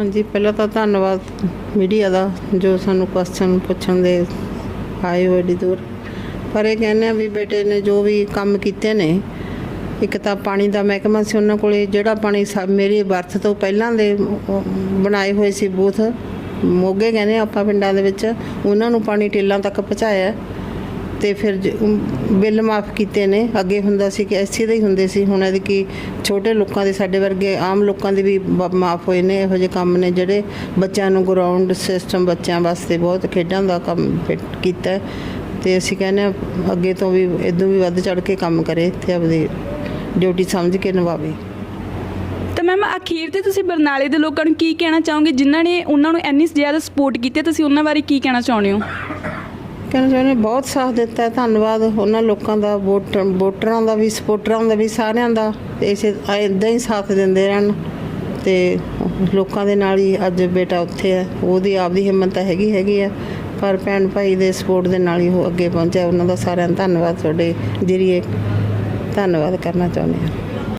ਹਾਂਜੀ, ਪਹਿਲਾਂ ਤਾਂ ਧੰਨਵਾਦ ਮੀਡੀਆ ਦਾ ਜੋ ਸਾਨੂੰ ਕੁਐਸਚਨ ਪੁੱਛਣ ਦੇ ਆਏ ਹੋ ਏਡੀ ਦੂਰ। ਪਰ ਇਹ ਕਹਿੰਦੇ ਆ ਵੀ ਬੇਟੇ ਨੇ ਜੋ ਵੀ ਕੰਮ ਕੀਤੇ ਨੇ, ਇੱਕ ਤਾਂ ਪਾਣੀ ਦਾ ਮਹਿਕਮਾ ਸੀ ਉਹਨਾਂ ਕੋਲੇ, ਜਿਹੜਾ ਪਾਣੀ ਸਾ- ਮੇਰੀ ਬਰਥ ਤੋਂ ਪਹਿਲਾਂ ਦੇ ਬਣਾਏ ਹੋਏ ਸੀ ਬੂਥ, ਮੋਗੇ ਕਹਿੰਦੇ ਆਪਾਂ ਪਿੰਡਾਂ ਦੇ ਵਿੱਚ, ਉਹਨਾਂ ਨੂੰ ਪਾਣੀ ਟੇਲਾਂ ਤੱਕ ਪਹੁੰਚਾਇਆ। ਤੇ ਫਿਰ ਜ- ਬਿੱਲ ਮਾਫ ਕੀਤੇ ਨੇ। ਅੱਗੇ ਹੁੰਦਾ ਸੀ ਕਿ ਐਸੀ ਦੇ ਹੀ ਹੁੰਦੇ ਸੀ। ਹੁਣ ਇਹਦੇ ਕੀ ਛੋਟੇ ਲੋਕਾਂ ਦੇ, ਸਾਡੇ ਵਰਗੇ ਆਮ ਲੋਕਾਂ ਦੇ ਵੀ ਮਾਫ ਹੋਏ ਨੇ। ਇਹੋ ਜਿਹੇ ਕੰਮ ਨੇ ਜਿਹੜੇ ਬੱਚਿਆਂ ਨੂੰ ਗਰਾਊਂਡ ਸਿਸਟਮ ਬੱਚਿਆਂ ਵਾਸਤੇ ਬਹੁਤ ਖੇਡਾਂ ਦਾ ਕੰਮ ਕੀਤਾ। ਹੈ। ਤੇ ਅਸੀਂ ਕਹਿੰਦੇ ਹਾਂ, ਅੱਗੇ ਤੋਂ ਵੀ ਇਦੋਂ ਵੀ ਵੱਧ ਚੜ ਕੇ ਕੰਮ ਕਰੇ ਇੱਥੇ ਆਪਦੀ ਡਿਊਟੀ ਸਮਝ ਕੇ ਨਿਭਾਵੇ। ਤਾਂ ਮੈਮ ਅਖੀਰ ਤੇ ਤੁਸੀਂ ਬਰਨਾਲੇ ਦੇ ਲੋਕਾਂ ਨੂੰ ਕੀ ਕਹਿਣਾ ਚਾਹੋਗੇ? ਜਿਨ੍ਹਾਂ ਨੇ ਉਹਨਾਂ ਨੂੰ ਇੰਨੀ ਜ਼ਿਆਦਾ ਸਪੋਰਟ ਕੀਤੀ, ਤੁਸੀਂ ਉਹਨਾਂ ਬਾਰੇ ਕੀ ਕਹਿਣਾ ਚਾਹੁੰਦੇ ਹੋ? ਕਹਿਣਾ ਚਾਹੁੰਦੇ ਬਹੁਤ ਸਾਥ ਦਿੱਤਾ ਹੈ, ਧੰਨਵਾਦ। ਉਹਨਾਂ ਲੋਕਾਂ ਦਾ ਵੋਟਰ ਵੋਟਰਾਂ ਦਾ ਵੀ ਸਪੋਰਟਰਾਂ ਦਾ ਵੀ, ਸਾਰਿਆਂ ਦਾ। ਤੇ ਇਸੇ ਇਦਾਂ ਹੀ ਸਾਥ ਦਿੰਦੇ ਰਹਿਣ ਤੇ ਲੋਕਾਂ ਦੇ ਨਾਲ ਹੀ ਅੱਜ ਬੇਟਾ ਉੱਥੇ ਹੈ। ਉਹਦੀ ਆਪਦੀ ਹਿੰਮਤ ਤਾਂ ਹੈਗੀ ਹੈਗੀ ਹੈ। ਪਰ ਭੈਣ ਭਾਈ ਦੇ ਸਪੋਰਟ ਦੇ ਨਾਲ ਹੀ ਉਹ ਅੱਗੇ ਪਹੁੰਚਿਆ। ਉਹਨਾਂ ਦਾ ਸਾਰਿਆਂ ਦਾ ਧੰਨਵਾਦ। ਤੁਹਾਡੇ ਜਰੀਏ ਧੰਨਵਾਦ ਕਰਨਾ ਚਾਹੁੰਦੇ ਹਾਂ।